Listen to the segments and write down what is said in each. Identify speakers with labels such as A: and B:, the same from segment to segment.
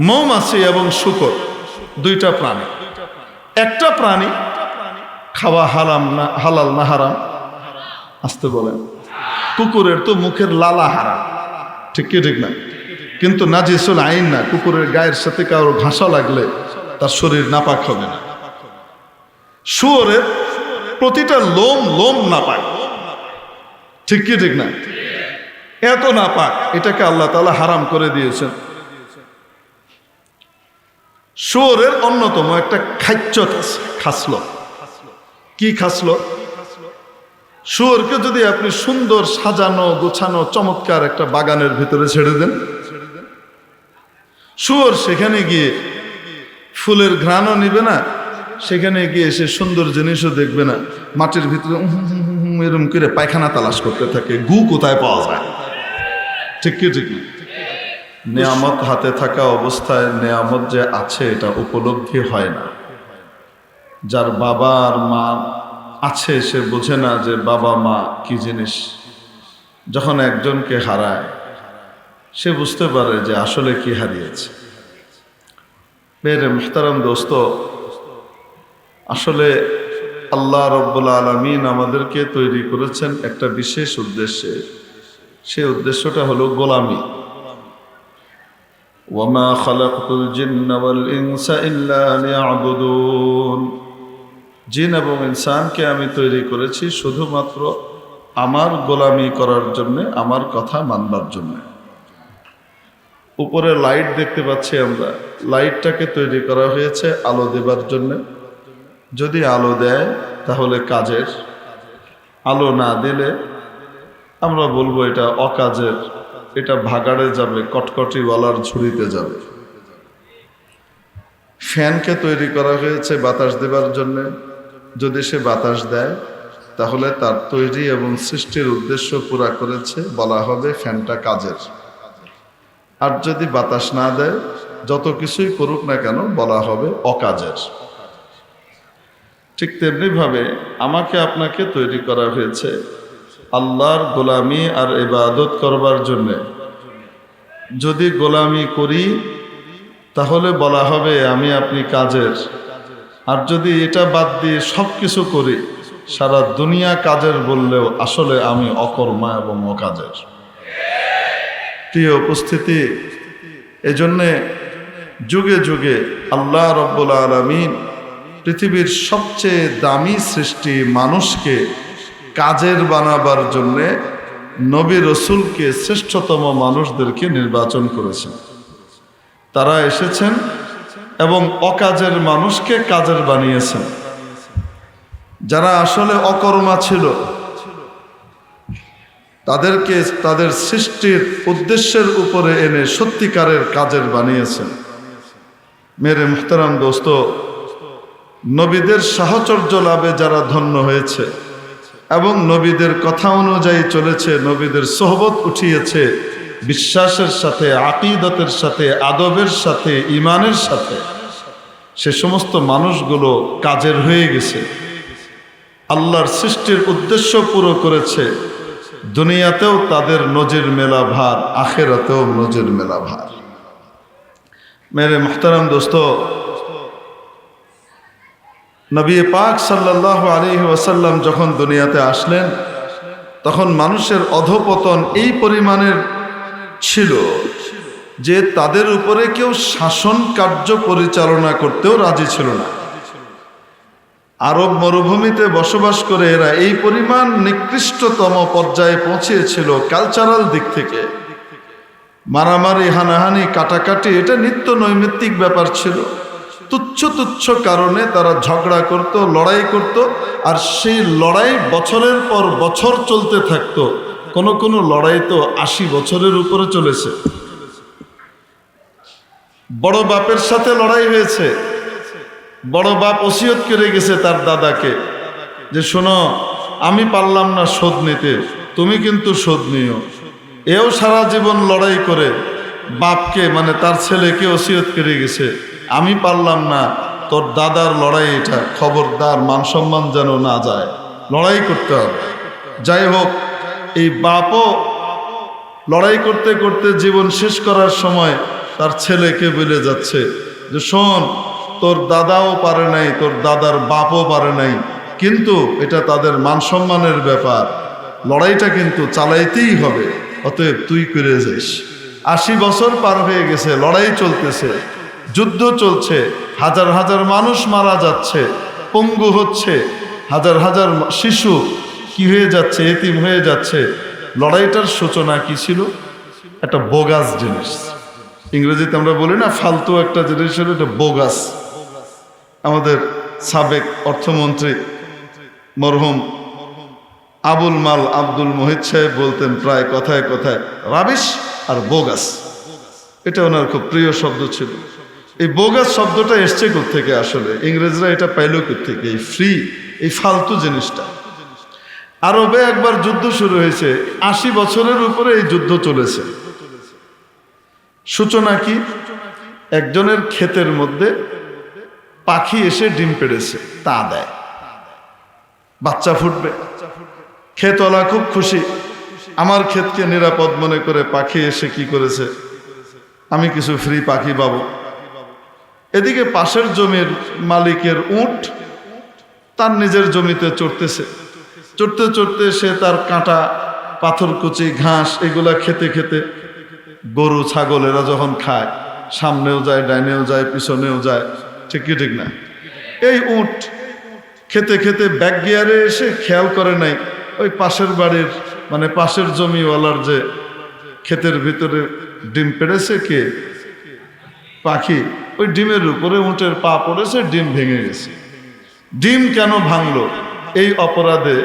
A: মৌমাছি এবং শুকর, দুইটা প্রাণী। একটা প্রাণী খাওয়া হারাম না, হালাল না হারাম? আসতে বলেন। কুকুরের তো মুখের লালা হারাম। ঠিক কি, ঠিক না? কিন্তু নাজিসুল আইন না, কুকুরের গায়ের সাথে কারোর ঘাসা লাগলে তার শরীর নাপাক হবে না। শুয়োরের প্রতিটা লোম লোম নাপাক। ঠিক কি, ঠিক না? এত নাপাক, এটাকে আল্লাহ তালা হারাম করে দিয়েছেন। শুয়োরের অন্যতম একটা আছে খাসল। কি খাসল? শুয়োরকে যদি আপনি সুন্দর সাজানো, গোছানো, চমৎকার একটা বাগানের ভিতরে ছেড়ে দেন। শুয়োর সেখানে গিয়ে ফুলের ঘ্রাণও নিবে না, সেখানে গিয়ে সে সুন্দর জিনিসও দেখবে না। মাটির ভিতরে এরম করে পায়খানা তালাশ করতে থাকে, গু কোথায় পাওয়া যায়? ঠিক কি, ঠিক না? নেয়ামত হাতে থাকা অবস্থায় নেয়ামত যে আছে, এটা উপলব্ধি হয় না। যার বাবা আর মা আছে, সে বোঝে না যে বাবা, মা কি জিনিস। যখন একজনকে হারায়, সে বুঝতে পারে যে আসলে কি হারিয়েছে। মেরে মুহতারাম দোস্ত, আসলে আল্লাহ রব্বুল আলমিন আমাদেরকে তৈরি করেছেন একটা বিশেষ উদ্দেশ্যে। সে উদ্দেশ্যটা হলো গোলামি। وما خلقت الجن والإنس إلا ليعبدون জিন এবং ইনসানকে আমি তৈরি করেছি শুধুমাত্র আমার গোলামি করার জন্যে আমার কথা মানবার জন্যে উপরে লাইট দেখতে পাচ্ছি আমরা লাইটটাকে তৈরি করা হয়েছে আলো দেবার জন্য যদি আলো দেয় তাহলে কাজের আলো না দিলে আমরা বলবো এটা অকাজের এটা ভাগাড়ে যাবে, কটকটিওয়ালার ঝুড়িতে যাবে। ফ্যানকে তৈরি করা হয়েছে বাতাস দেবার জন্য। যদি সে বাতাস দেয়, তাহলে তার তৈরি এবং সৃষ্টির উদ্দেশ্য পুরা করেছে বলা হবে ফ্যানটা কাজের। আর যদি বাতাস না দেয়, যত কিছুই করুক না কেন বলা হবে অকাজের। ঠিক তেমনিভাবে আমাকে আপনাকে তৈরি করা হয়েছে আল্লাহর গোলামি আর ইবাদত করবার জন্যে। যদি গোলামি করি, তাহলে বলা হবে আমি আপনি কাজের। আর যদি এটা বাদ দিয়ে সব কিছু করি, সারা দুনিয়া কাজের বললেও আসলে আমি অকর্মা এবং অকাজের। প্রিয় উপস্থিতি, এজন্যে যুগে যুগে আল্লাহ রব্বুল আলমিন পৃথিবীর সবচেয়ে দামি সৃষ্টি মানুষকে কাজের বানাবার জন্যে নবী রসুলকে শ্রেষ্ঠতম মানুষদেরকে নির্বাচন করেছেন। তারা এসেছেন এবং অকাজের মানুষকে কাজের বানিয়েছেন। যারা আসলে অকর্মা ছিল, তাদেরকে তাদের সৃষ্টির উদ্দেশ্যের উপরে এনে সত্যিকারের কাজের বানিয়েছেন। মেরে মুহতারাম দোস্ত, নবীদের সাহচর্য লাভে যারা ধন্য হয়েছে এবং নবীদের কথা অনুযায়ী চলেছে, নবীদের সোহবত উঠিয়েছে বিশ্বাসের সাথে, আকিদতের সাথে, আদবের সাথে ইমানের সাথে। সে সমস্ত মানুষগুলো কাজের হয়ে গেছে। আল্লাহর সৃষ্টির উদ্দেশ্য পুরো করেছে। দুনিয়াতেও তাদের নজির মেলা ভার, আখেরাতেও নজির মেলা ভার। মেরে মোহতারাম দোস্ত নবী পাক সাল্লাহ আলী ওয়াসাল্লাম যখন দুনিয়াতে আসলেন, তখন মানুষের অধপতন এই পরিমাণের ছিল যে তাদের উপরে কেউ শাসন কার্য পরিচালনা করতেও রাজি ছিল না। আরব মরুভূমিতে বসবাস করে এরা এই পরিমাণ নিকৃষ্টতম পর্যায়ে পৌঁছেছিল কালচারাল দিক থেকে। মারামারি, হানাহানি, কাটাকাটি, এটা নিত্য নৈমিত্তিক ব্যাপার ছিল। তুচ্ছ তুচ্ছ কারণে তারা ঝগড়া করত, লড়াই করত, আর সেই লড়াই বছরের পর বছর চলতে থাকতো। কোনো কোনো লড়াই তো আশি বছরের উপরে চলেছে। বড় বাপের সাথে লড়াই হয়েছে। বড় বাপ ওসিয়ত করে গেছে তার দাদাকে। যে শোনো, আমি পারলাম না শোধ নিতে, তুমি কিন্তু শোধ নিও। এও সারা জীবন লড়াই করে বাপকে মানে তার ছেলেকে ওসিয়ত করে গেছে। আমি পারলাম না, তোর দাদার লড়াই এটা, খবরদার মান সম্মান যেন না যায়। লড়াই করতে হবে। যাই হোক, এই বাপও লড়াই করতে করতে জীবন শেষ করার সময় তার ছেলেকে বলে যাচ্ছে যে, শোন, তোর দাদাও পারে নাই, তোর দাদার বাপও পারে নাই, কিন্তু এটা তাদের মান সম্মানের ব্যাপার। লড়াইটা কিন্তু চালাইতেই হবে, অতএব তুই করে যাইস আশি বছর পার হয়ে গেছে, লড়াই চলতেছে। যুদ্ধ চলছে, হাজার হাজার মানুষ মারা যাচ্ছে, পঙ্গু হচ্ছে, হাজার হাজার শিশু কি হয়ে যাচ্ছে, এতিম হয়ে যাচ্ছে, লড়াইটার সূচনা কি ছিল? একটা বোগাস জিনিস। ইংরেজিতে আমরা বলি না, ফালতু একটা জিনিস হলো এটা বোগাস আমাদের সাবেক অর্থমন্ত্রী মরহুম আবুল মাল আব্দুল মোহিত সাহেব বলতেন প্রায় কথায় কথায়, রাবিশ আর বোগাস এটা ওনার খুব প্রিয় শব্দ ছিল। এই বোগাস শব্দটা এসছে থেকে আসলে? ইংরেজরা এটা পাইল থেকে এই ফ্রি এই ফালতু জিনিসটা। আরবে একবার যুদ্ধ শুরু হয়েছে। আশি বছরের উপরে এই যুদ্ধ চলেছে। সূচনা কি? একজনের ক্ষেতের মধ্যে পাখি এসে ডিম পেড়েছে, তা দেয়। বাচ্চা ফুটবে। ক্ষেতওয়ালা খুব খুশি। আমার ক্ষেতকে নিরাপদ মনে করে পাখি এসে কি করেছে? আমি কিছু ফ্রি পাখি পাবো। এদিকে পাশের জমির মালিকের উট তার নিজের জমিতে চড়তেছে। চড়তে চড়তে সে তার কাঁটা পাথরকুচি ঘাস এগুলা খেতে খেতে গরু ছাগল এরা যখন খায়, সামনেও যায়, ডাইনেও যায়, পিছনেও যায়, ঠিক কি ঠিক না? এই উট খেতে খেতে ব্যাক গিয়ারে এসে খেয়াল করে নাই, ওই পাশের বাড়ির মানে পাশের জমিওয়ালার যে ক্ষেতের ভিতরে ডিম পেড়েছে কে? পাখি। ওই ডিমের উপরে উঁটের পা পড়েছে, ডিম ভেঙে গেছে। ডিম কেন ভাঙলো? এই অপরাধে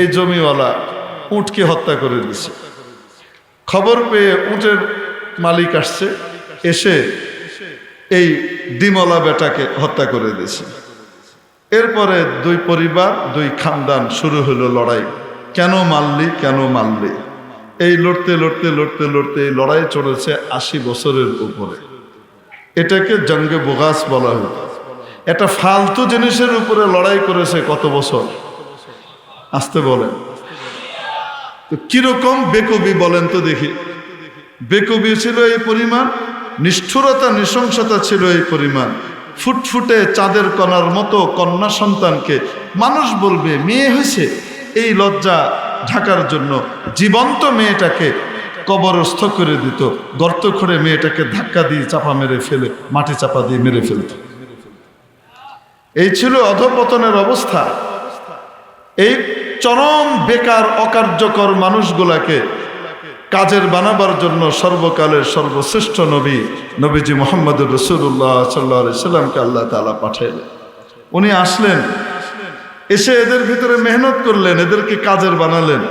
A: এই জমিওয়ালা উটকে হত্যা করে দিছে। খবর পেয়ে উটের মালিক আসছে, এসে এই ডিমওয়ালা বেটাকে হত্যা করে দিয়েছে এরপরে দুই পরিবার, দুই খানদান শুরু হলো লড়াই। কেন মারলি কেন মারলি? এই লড়তে লড়তে লড়তে লড়তে এই লড়াই চলেছে আশি বছরের উপরে। এটাকে জঙ্গে বোগাস বলা হয়। এটা ফালতু জিনিসের উপরে লড়াই করেছে কত বছর? আসতে বলেন। তো কীরকম বেকবি বলেন তো দেখি। বেকবি ছিল এই পরিমাণ, নিষ্ঠুরতা, নৃশংসতা ছিল এই পরিমাণ। ফুটফুটে চাঁদের কণার মতো কন্যা সন্তানকে মানুষ বলবে, মেয়ে হয়েছে? এই লজ্জা ঢাকার জন্য জীবন্ত মেয়েটাকে কবরস্থ করে দিত। গর্ত করে মেয়েটাকে ধাক্কা দিয়ে চাপা মেরে ফেলে, মাটি চাপা দিয়ে মেরে ফেলত। এই ছিল অধপতনের অবস্থা। এই চরম বেকার, অকার্যকর মানুষগুলাকে কাজের বানাবার জন্য সর্বকালের সর্বশ্রেষ্ঠ নবী, নবীজি মোহাম্মদ রসুল্লাহ সাল্লা সাল্লামকে আল্লাহ তালা পাঠাইলেন। উনি আসলেন, এসে এদের ভিতরে মেহনত করলেন, এদেরকে কাজের বানালেন।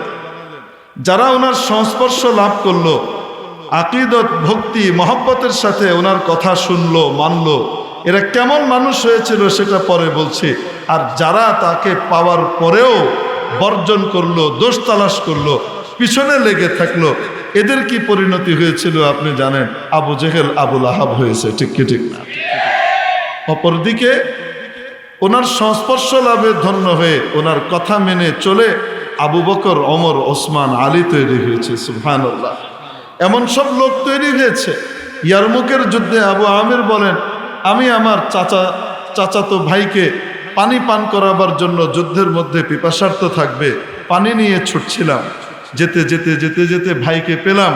A: যারা ওনার সংস্পর্শ লাভ করল, আকিদত, ভক্তি, মহব্বতের সাথে ওনার কথা শুনলো, মানলো, এরা কেমন মানুষ হয়েছিল সেটা পরে বলছি। আর যারা তাকে পাওয়ার পরেও বর্জন করল, দোষ তালাশ করল, পিছনে লেগে থাকল, এদের কি পরিণতি হয়েছিল আপনি জানেন? আবু জেহেল আবুল আহাব হয়েছে, ঠিক কি ঠিক না? অপরদিকে ওনার সংস্পর্শ লাভে ধন্য হয়ে ওনার কথা মেনে চলে আবু বকর অমর ওসমান, আলী তৈরি হয়েছে সুহান এমন সব লোক তৈরি হয়েছে। ইয়ারমুকের যুদ্ধে আবু আমির বলেন, আমি আমার চাচা, চাচাতো ভাইকে পানি পান করাবার জন্য যুদ্ধের মধ্যে পিপাসার্থ থাকবে, পানি নিয়ে ছুটছিলাম। যেতে যেতে যেতে যেতে ভাইকে পেলাম।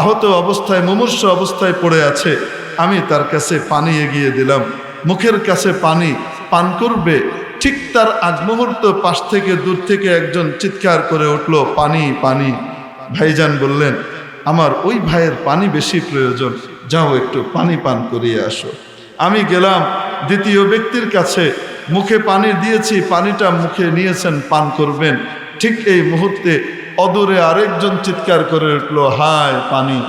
A: আহত অবস্থায়, মুমূর্ষ অবস্থায় পড়ে আছে। আমি তার কাছে পানি এগিয়ে দিলাম। মুখের কাছে পানি পান করবে ঠিক তার আগ মুহূর্ত পাশ থেকে দূর থেকে একজন চিৎকার করে উঠল, পানি পানি। ভাইজান বললেন, আমার ওই ভাইয়ের পানি বেশি প্রয়োজন। যাও একটু পানি পান করিয়ে আসো। আমি গেলাম, দ্বিতীয় ব্যক্তির কাছে, মুখে পানি দিয়েছি, পানিটা মুখে নিয়েছেন, পান করবেন। ঠিক এই মুহূর্তে অদূরে আরেকজন চিৎকার করে উঠল, হায়, পানি।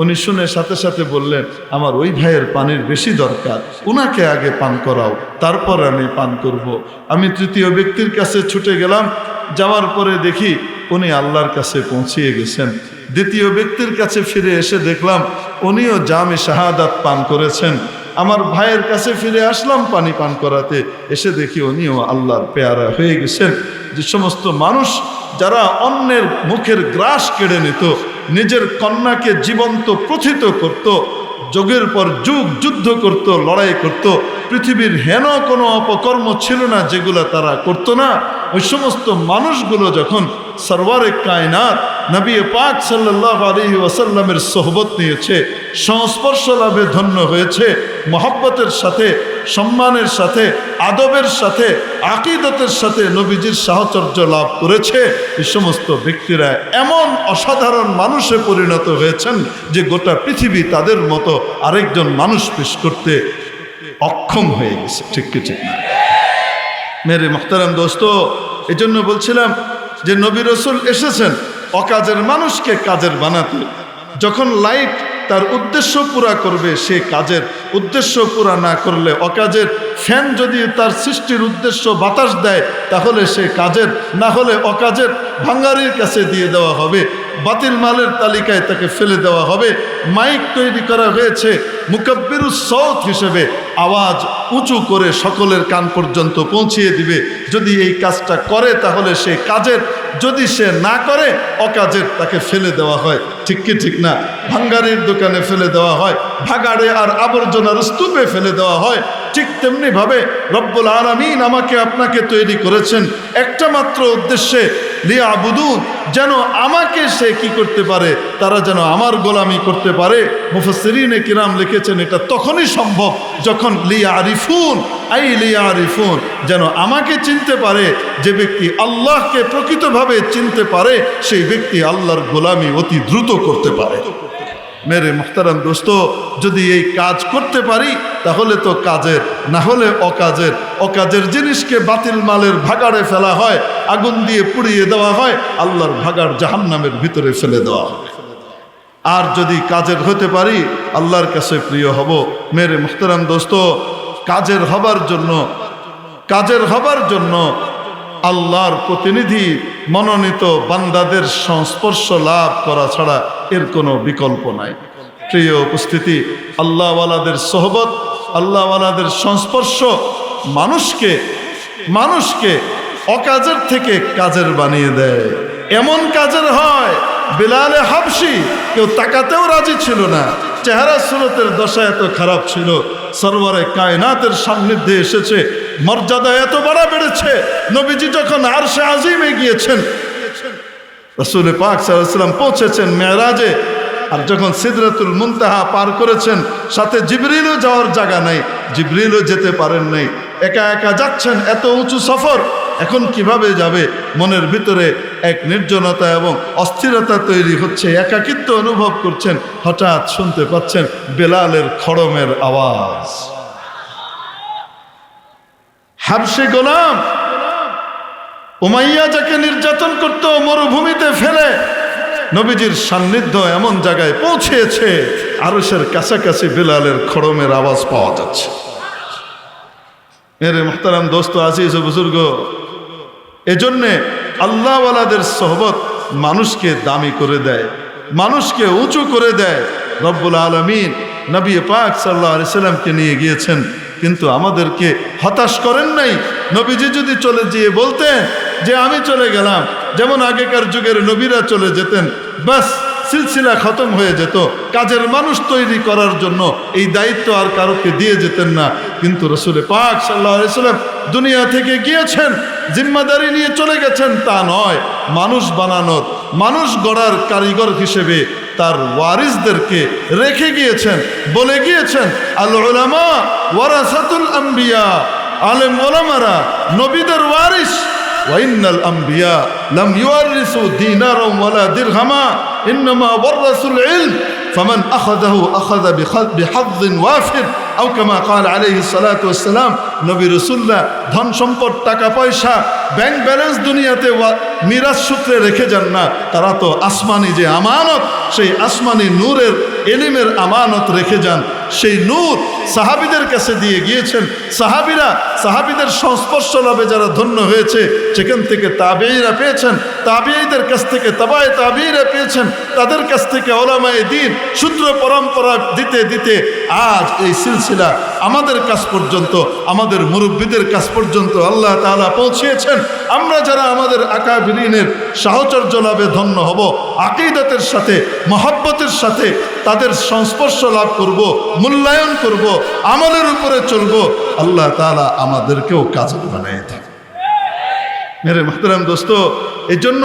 A: উনি শুনে সাথে সাথে বললেন, আমার ওই ভাইয়ের পানির বেশি দরকার। উনাকে আগে পান করাও, তারপর আমি পান করব। আমি তৃতীয় ব্যক্তির কাছে ছুটে গেলাম। যাওয়ার পরে দেখি উনি আল্লাহর কাছে পৌঁছিয়ে গেছেন। দ্বিতীয় ব্যক্তির কাছে ফিরে এসে দেখলাম, উনিও জামে শাহাদাত পান করেছেন। আমার ভাইয়ের কাছে ফিরে আসলাম পানি পান করাতে। এসে দেখি উনিও আল্লাহর পেয়ারা হয়ে গেছেন। যে সমস্ত মানুষ, যারা অন্যের মুখের গ্রাস কেড়ে নিত নিজের কন্যাকে জীবন্ত প্রথিত করত, যোগের পর যুগ যুদ্ধ করত, লড়াই করত। পৃথিবীর হেন কোনো অপকর্ম ছিল না যেগুলো তারা করত না। ওই সমস্ত মানুষগুলো যখন সর্বারে কায়নাত নবী পাক সাল্লাহ আলহি ওয়াসাল্লামের সোহবত নিয়েছে, সংস্পর্শ লাভে ধন্য হয়েছে, মহব্বতের সাথে, সম্মানের সাথে, আদবের সাথে, আকিদতের সাথে নবীজির সাহচর্য লাভ করেছে। এই সমস্ত ব্যক্তিরা এমন অসাধারণ মানুষে পরিণত হয়েছেন যে গোটা পৃথিবী তাদের মতো আরেকজন মানুষ পেশ করতে অক্ষম হয়ে গেছে। ঠিক কি ঠিক না? মেরে মোহতারাম দোস্ত এই জন্য বলছিলাম যে নবী রসুল এসেছেন অকাজের মানুষকে কাজের বানাতে। যখন লাইট তার উদ্দেশ্য পুরা করবে সে কাজের উদ্দেশ্য পুরা না করলে অকাজের ফ্যান যদি তার সৃষ্টির উদ্দেশ্য বাতাস দেয়, তাহলে সে কাজের, না হলে অকাজের ভাঙ্গারির কাছে দিয়ে দেওয়া হবে। বাতিল মালের তালিকায় তাকে ফেলে দেওয়া হবে। মাইক তৈরি করা হয়েছে মুকব্বিরুস সৌত হিসেবে। আওয়াজ উঁচু করে সকলের কান পর্যন্ত পৌঁছিয়ে দিবে। যদি এই কাজটা করে, তাহলে সে কাজের, যদি সে না করে, অকাজের তাকে ফেলে দেওয়া হয়। ঠিক কি ঠিক না? ভাঙ্গারির দোকানে ফেলে দেওয়া হয়। ভাগাড়ে আর আবর্জনার স্তূপে ফেলে দেওয়া হয়। ঠিক তেমনি ভাবে রব্বুল আলমিন আমাকে আপনাকে তৈরি করেছেন। একটা মাত্র উদ্দেশ্যে লিয়া আবুদুন যেন আমাকে সে কি করতে পারে, তারা যেন আমার গোলামি করতে পারে। মুফসরিনে কিরাম লিখেছেন, এটা তখনই সম্ভব যখন লিয়া আরিফুন আই লিয়া আরিফুন যেন আমাকে চিনতে পারে। যে ব্যক্তি আল্লাহকে প্রকৃতভাবে চিনতে পারে, সেই ব্যক্তি আল্লাহর গোলামি অতি দ্রুত করতে পারে। মেরে মুখতারাম দোস্ত, যদি এই কাজ করতে পারি, তাহলে তো কাজের, না হলে অকাজের। অকাজের জিনিসকে বাতিল মালের ভাগাড়ে ফেলা হয়, আগুন দিয়ে পুড়িয়ে দেওয়া হয়, আল্লাহর ভাগাড় জাহান্নামের ভিতরে ফেলে দেওয়া হয়। আর যদি কাজের হতে পারি, আল্লাহর কাছে প্রিয় হব। মেরে মুখতারাম দোস্ত, কাজের হবার জন্য, কাজের হবার জন্য আল্লাহর প্রতিনিধি মনোনীত বান্দাদের সংস্পর্শ লাভ করা ছাড়া এর কোনো বিকল্প নাই। প্রিয় উপস্থিতি, আল্লাহওয়ালাদের সহবত, আল্লাহওয়ালাদের সংস্পর্শ মানুষকে মানুষকে অকাজের থেকে কাজের বানিয়ে দেয়। এমন কাজের হয় বিলালে হাবসি কেউ তাকাতেও রাজি ছিল না। চেহারা সুরতের দশা এত খারাপ ছিল। সরোবরে কায়নাতের সান্নিধ্যে এসেছে। মর্যাদা এত বড় বেড়েছে। নবীজি যখন আর সে আজিমে গিয়েছেন রসুল পাক সাল্লাম পৌঁছেছেন মেয়েরাজে আর যখন সিদরাতুল মুনতাহা পার করেছেন, সাথে জিবরিলও যাওয়ার জায়গা নাই, জিবরিলও যেতে পারেন নাই। একা একা যাচ্ছেন এত উঁচু সফর। এখন কীভাবে যাবে? মনের ভিতরে এক নির্জনতা এবং অস্থিরতা তৈরি হচ্ছে। একাকিত্ব অনুভব করছেন, হঠাৎ শুনতে পাচ্ছেন বেলালের খড়মের আওয়াজ। হাবসে গোলাম, উমাইয়া যাকে নির্যাতন করত, মরুভূমিতে ফেলে, নবীজির সান্নিধ্য এমন জায়গায় পৌঁছেছে আরসের কাছাকাছি বেলালের খড়মের আওয়াজ পাওয়া যাচ্ছে। মেরে মোহতারাম দোস্ত, আজিজ বুজুর্গ এজন্যে আল্লাহওয়ালাদের সহবত মানুষকে দামি করে দেয়, মানুষকে উঁচু করে দেয়। রব্বুল আলমিন নবী পাক সাল্লাহ সাল্লামকে নিয়ে গিয়েছেন, কিন্তু আমাদেরকে হতাশ করেন নাই। নবীজি যদি চলে গিয়ে বলতেন যে আমি চলে গেলাম, যেমন আগেকার যুগের নবীরা চলে যেতেন বাস সিলসিলা খতম হয়ে যেত। কাজের মানুষ তৈরি করার জন্য এই দায়িত্ব আর কারোকে দিয়ে যেতেন না। কিন্তু রসুলে পাক সাল্লাহ সাল্লাম দুনিয়া থেকে গিয়েছেন জিম্মাদারি নিয়ে চলে গেছেন তা নয় মানুষ বানানোর মানুষ গড়ার কারিগর হিসেবে তার ওয়ারিসদেরকে রেখে গিয়েছেন বলে গিয়েছেন আল ওলামা ওয়ারাসাতুল আম্বিয়া আলেম ওলামারা নবীদের ওয়ারিস وإن الأنبياء لم يورثوا دينارا ولا درهما إنما ورثوا العلم فمن أخذه أخذ بخ- بحظ وافر আউকামা কাল আলহ সালাতাম নবী রসুল্লাহ ধন সম্পদ টাকা পয়সা ব্যাংক ব্যালেন্স দুনিয়াতে মিরাজ সূত্রে রেখে যান না, তারা তো আসমানি যে আমানত, সেই আসমানি নূরের এলিমের আমানত রেখে যান। সেই নূর সাহাবিদের কাছে দিয়ে গিয়েছেন। সাহাবিরা, সাহাবিদের সংস্পর্শ লাভে যারা ধন্য হয়েছে সেখান থেকে তাবেইরা পেয়েছেন তাবিয়াইদের কাছ থেকে তাবায় তাবিরা পেয়েছেন, তাদের কাছ থেকে ওলামায় দিন সূত্র পরম্পরা দিতে দিতে আজ এই সিলসিলা আমাদের কাছ পর্যন্ত, আমাদের মুরব্বীদের কাছ পর্যন্ত আল্লাহ তালা পৌঁছিয়েছেন। আমরা যারা আমাদের আকাবিরিনের সাহচর্য লাভে ধন্য হব, আকিদাতের সাথে, মহাব্বতের সাথে তাদের সংস্পর্শ লাভ করব, মূল্যায়ন করব আমলের উপরে চলব, আল্লাহ তাআলা আমাদেরকেও কাজ বানিয়ে থাকে। মেরে মাহতারাম দোস্ত এই জন্য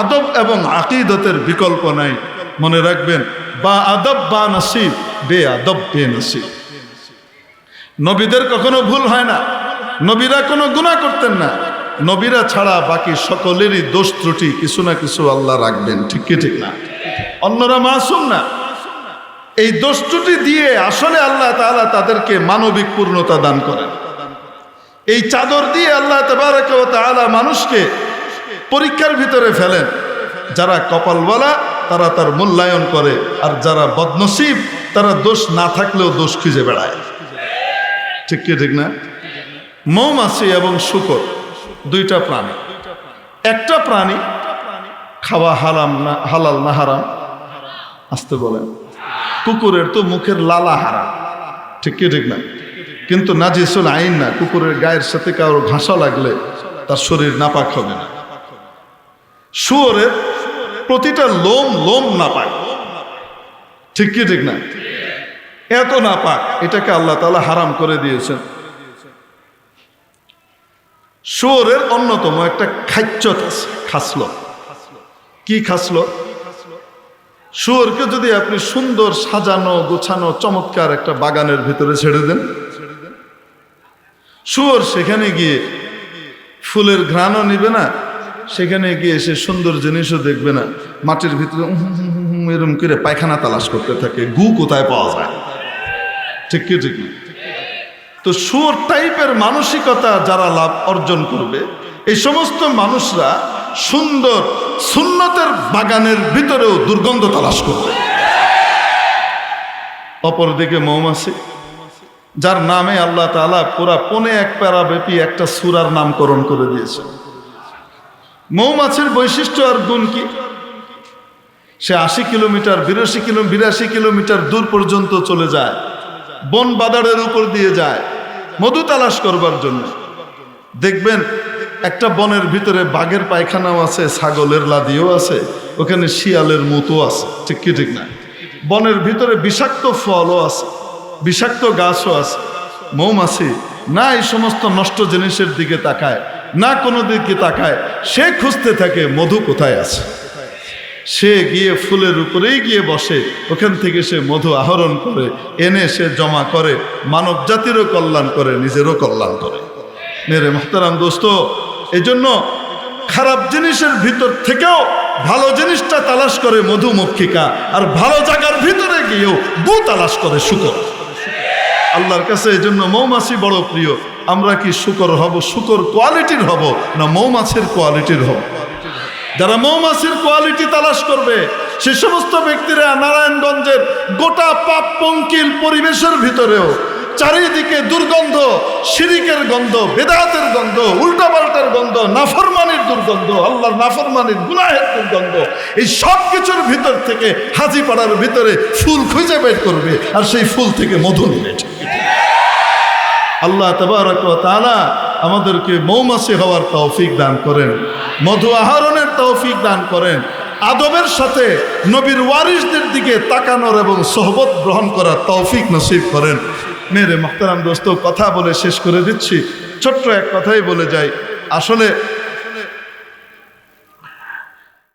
A: আদব এবং আকিদতের বিকল্প নাই। মনে রাখবেন, বা আদব বা নসিব, বে আদব, বে নসিব। নবীদের কখনো ভুল হয় না, নবীরা কোনো গুণা করতেন না। নবীরা ছাড়া বাকি সকলেরই দোষ ত্রুটি কিছু না কিছু আল্লাহ রাখবেন, ঠিক কি ঠিক না? অন্যরা মাসুম না। এই দোষ ত্রুটি দিয়ে আসলে আল্লাহ তাআলা তাদেরকে মানবিক পূর্ণতা দান করেন। এই চাদর দিয়ে আল্লাহ তাআলা মানুষকে পরীক্ষার ভিতরে ফেলেন। যারা কপালওয়ালা, তারা তার মূল্যায়ন করে, আর যারা বদনসিব, তারা দোষ না থাকলেও দোষ খুঁজে বেড়ায়। ঠিক কি ঠিক না? মৌমাছি এবং শুকর। দুইটা প্রাণী। একটা প্রাণী খাওয়া হারাম না, হালাল না হারাম? আসতে বলেন। কুকুরের তো মুখের লালা হারাম। ঠিক কি, ঠিক না? কিন্তু নাজিসুল আইন না, কুকুরের গায়ের সাথে কারোর ঘাসা লাগলে তার শরীর নাপাক হবে না। শুয়োরের প্রতিটা লোম লোম নাপাক। ঠিক কি, ঠিক না? এত নাপাক, এটাকে আল্লাহ তালা হারাম করে দিয়েছেন। শুয়োরের অন্যতম একটা আছে খাসলো। কি খাসলো? শুয়োরকে যদি আপনি সুন্দর সাজানো, গোছানো, চমৎকার একটা বাগানের ভিতরে ছেড়ে দেন, শুয়োর সেখানে গিয়ে ফুলের ঘ্রাণও নিবে না, সেখানে গিয়ে সে সুন্দর জিনিসও দেখবে না। মাটির ভিতরে এরম করে পায়খানা তালাশ করতে থাকে, গু কোথায় পাওয়া যায়? ঠিক কি, ঠিক তো সুর টাইপের মানসিকতা যারা লাভ অর্জন করবে, এই সমস্ত মানুষরা সুন্দর সুন্নতের বাগানের ভিতরেও দুর্গন্ধ তালাশ করবে। অপরদিকে মৌমাছি, যার নামে আল্লাহ তাআলা পুরা পনে এক প্যারা ব্যাপী একটা সুরার নামকরণ করে দিয়েছে। মৌমাছির বৈশিষ্ট্য আর গুণ কি? সে আশি কিলোমিটার, বিরাশি কিলো, বিরাশি কিলোমিটার দূর পর্যন্ত চলে যায়, বন বাদারের উপর দিয়ে যায় মধু তালাশ করবার জন্য। দেখবেন, একটা বনের ভিতরে বাঘের পায়খানাও আছে, ছাগলের লাদিও আছে, ওখানে শিয়ালের মতো আছে, ঠিক কি ঠিক না? বনের ভিতরে বিষাক্ত ফলও আছে, বিষাক্ত গাছও আছে, মৌমাছি, না এই সমস্ত নষ্ট জিনিসের দিকে তাকায়, না কোনো দিকে তাকায়, সে খুঁজতে থাকে মধু কোথায় আছে। সে গিয়ে ফুলের উপরেই গিয়ে বসে। ওখান থেকে সে মধু আহরণ করে, এনে সে জমা করে, মানব জাতিরও কল্যাণ করে, নিজেরও কল্যাণ করে। মেরে মোহতারাম দোস্ত এই জন্য খারাপ জিনিসের ভিতর থেকেও ভালো জিনিসটা তালাশ করে মধুমক্ষিকা আর ভালো জায়গার ভিতরে গিয়েও গু তালাশ করে শুকর। আল্লাহর কাছে এই জন্য মৌমাছি বড় প্রিয়, আমরা কি শুকর হব? শুকর কোয়ালিটির হব না মৌমাছির কোয়ালিটির হব? যারা মৌমাছির কোয়ালিটি তালাশ করবে, সে সমস্ত ব্যক্তিরা নারায়ণগঞ্জের গোটা পাপ পঙ্কিল পরিবেশের ভিতরেও চারিদিকে দুর্গন্ধ, শিরিকের গন্ধ, বেদাতের গন্ধ, উল্টাপাল্টার গন্ধ, নাফরমানির দুর্গন্ধ, আল্লাহর নাফরমানির গুনাহের দুর্গন্ধ, এই সব কিছুর ভিতর থেকে হাজি পাড়ার ভিতরে ফুল খুঁজে বের করবে, আর সেই ফুল থেকে মধু নিবে। আল্লাহ তবারক তাআলা আমাদেরকে মৌমাছি হওয়ার তৌফিক দান করেন, মধু আহরণের তৌফিক দান করেন, আদবের সাথে নবীর ওয়ারিসদের দিকে তাকানোর এবং সহবত গ্রহণ করার তৌফিক নসিব করেন। মেরে মোখতারাম দোস্ত, কথা বলে শেষ করে দিচ্ছি। ছোট্ট এক কথাই বলে যাই। আসলে